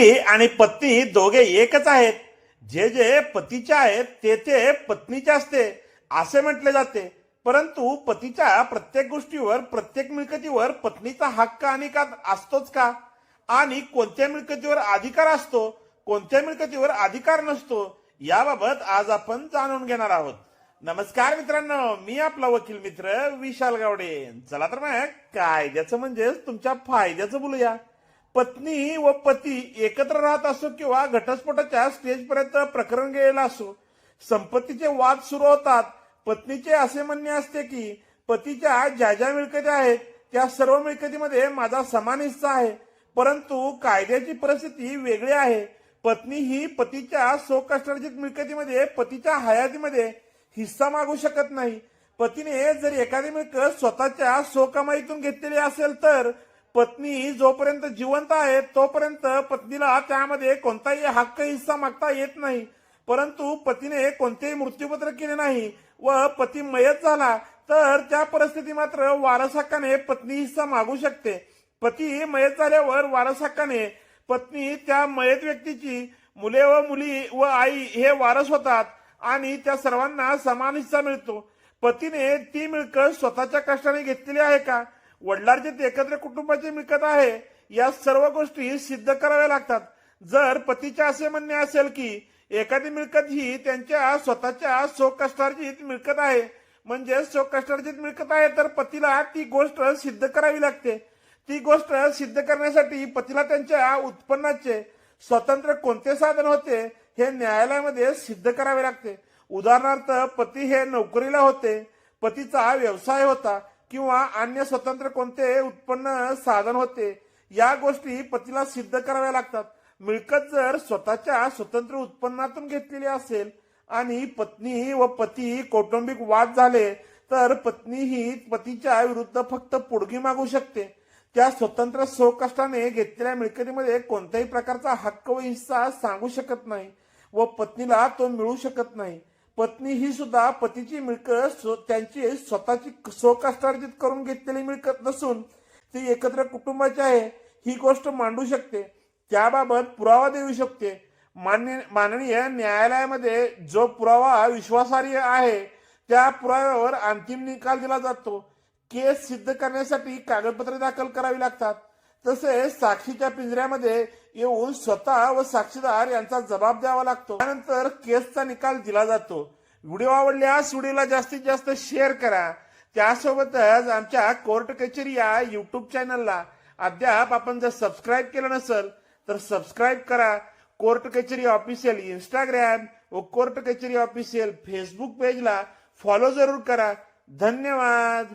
आणि पत्नी दोघे एकच आहेत. जे जे पतीचे आहेत ते ते पत्नीचे असते असे म्हटले जाते. परंतु पतीच्या प्रत्येक गोष्टीवर प्रत्येक मिळकतीवर पत्नीचा हक्क आणि का असतोच का? आणि कोणत्या मिळकतीवर अधिकार असतो कोणत्या मिळकतीवर अधिकार नसतो याबाबत आज आपण जाणून घेणार आहोत. नमस्कार मित्रांनो मी आपला वकील मित्र विशाल गावडे. चला तर मग कायद्याचं म्हणजेच तुमच्या फायद्याचं बोलूया. पत्नी व पती एकत्र राहत असो किंवा घटस्फोटाच्या स्टेजपर्यंत प्रकरण गेलेलं असो संपत्तीचे वाद सुरू होतात. पत्नीचे असे म्हणणे असते की पतीच्या ज्या ज्या मिळकती आहेत त्या सर्व मिळकतीमध्ये माझा समान हिस्सा आहे. परंतु कायद्याची परिस्थिती वेगळी आहे. पत्नी ही पतीच्या स्वकष्टार्जित मिळकतीमध्ये पतीच्या हयातीमध्ये हिस्सा मागू शकत नाही. पतीने जर एखादी मिळकत स्वतःच्या स्वकमाईतून घेतलेली असेल तर पत्नी जोपर्यंत जिवंत आहे तोपर्यंत पत्नीला त्यामध्ये कोणताही हक्क हिस्सा मागता येत नाही. परंतु पतीने कोणतेही मृत्यूपत्र केले नाही व पती मयत झाला तर त्या परिस्थिती मात्र वारस हक्काने पत्नी हिस्सा मागू शकते. पती मयत झाल्यावर वारस हक्काने पत्नी त्या मयत व्यक्तीची मुले व मुली व आई हे वारस होतात आणि त्या सर्वांना समान हिस्सा मिळतो. पतीने ती मिळकत स्वतःच्या कष्टाने घेतलेली आहे का? वडिलांची एकत्र कुटुंबाची मिळकत आहे या सर्व गोष्टी सिद्ध कराव्या लागतात. जर पतीचे असे म्हणणे असेल की एखादी मिळकत ही त्यांच्या स्वतःच्या स्वकष्टार्जित मिळकत आहे म्हणजे स्वकष्टार्जित मिळकत आहे तर पतीला ती गोष्ट सिद्ध करावी लागते. ती गोष्ट सिद्ध करण्यासाठी पतीला त्यांच्या उत्पन्नाचे स्वतंत्र कोणते साधन होते हे न्यायालयामध्ये सिद्ध करावे लागते. उदाहरणार्थ पती हे नोकरीला होते पतीचा व्यवसाय होता किंवा अन्य स्वतंत्र कोणते उत्पन्न साधन होते या गोष्टी पतीला सिद्ध कराव्या लागतात. मिळकत जर स्वतःच्या स्वतंत्र उत्पन्नातून घेतलेली असेल आणि पत्नी व पती कौटुंबिक वाद झाले तर पत्नी ही पतीच्या विरुद्ध फक्त पुडगी मागू शकते. त्या स्वतंत्र स्वकष्टाने घेतलेल्या मिळकतीमध्ये कोणत्याही प्रकारचा हक्क व हिस्सा सांगू शकत नाही व पत्नीला तो मिळू शकत नाही. पत्नी ही सुद्धा पतीची मिळकत त्यांची स्वतःची स्वकष्टार्जित करून घेतलेली मिळकत नसून ती एकत्र कुटुंबाची आहे ही गोष्ट मांडू शकते. त्याबाबत पुरावा देऊ शकते. मान्य माननीय न्यायालयामध्ये जो पुरावा विश्वासार्ह आहे त्या पुराव्यावर अंतिम निकाल दिला जातो. केस सिद्ध करण्यासाठी कागदपत्रे दाखल करावी लागतात. तसेच साक्षीच्या पिंजऱ्यामध्ये येऊन स्वतः व साक्षीदार यांचा जबाब द्यावा लागतो. त्यानंतर केसचा निकाल दिला जातो. व्हिडिओ आवडल्यास व्हिडिओला जास्तीत जास्त शेअर करा. त्यासोबतच आमच्या कोर्ट कचेरी या युट्यूब चॅनलला अद्याप आपण जर सबस्क्राईब केलं नसेल तर सबस्क्राईब करा. कोर्ट कचेरी ऑफिशियल इंस्टाग्राम व कोर्ट कचेरी ऑफिशियल फेसबुक पेजला फॉलो जरूर करा. धन्यवाद.